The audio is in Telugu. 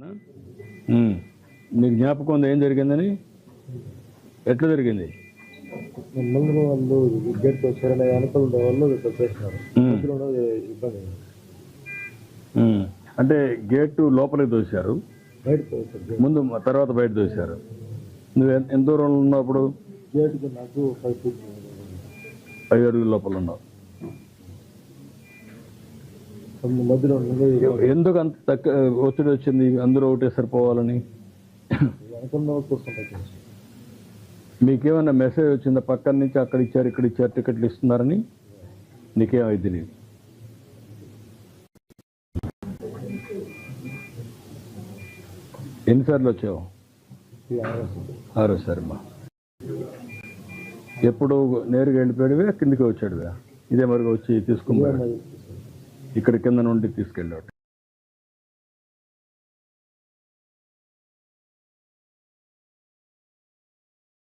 ఉమ్. నీకు జ్ఞాపకం ఉంది? ఏం జరిగిందని? ఎట్లా జరిగింది? ముందు వాళ్ళు గేట్ వచ్చారనే అనుకూల వాళ్ళు ఇబ్బంది. అంటే గేటు లోపలికి దోశారు ముందు తర్వాత బయట దోశారు నువ్వు ఎన్- ఎంత దూరంలో ఉన్నావు అప్పుడు? గేట్కి నాకు ఫైవ్ ఫీట్ ఐదు అడుగుల లోపల ఉన్నావు. మధ్యలో ఎందుకు అంత తక్కువ ఒత్తిడి వచ్చింది? అందరూ ఒకటే సరిపోవాలని? మీకేమైనా మెసేజ్ వచ్చిందా? పక్కన నుంచి అక్కడ ఇచ్చారు ఇక్కడ ఇచ్చారు టికెట్లు ఇస్తున్నారని? నీకేమైంది తెలియదు ఎన్నిసార్లు వచ్చావు? ఆరోసారి అమ్మా ఎప్పుడు నేరుగా వెళ్ళిపోయాడువే కిందికి వచ్చాడువే? ఇదే మరిగా వచ్చి తీసుకున్నాడు ఇక్కడ కింద నుండి తీసుకెళ్ళాడు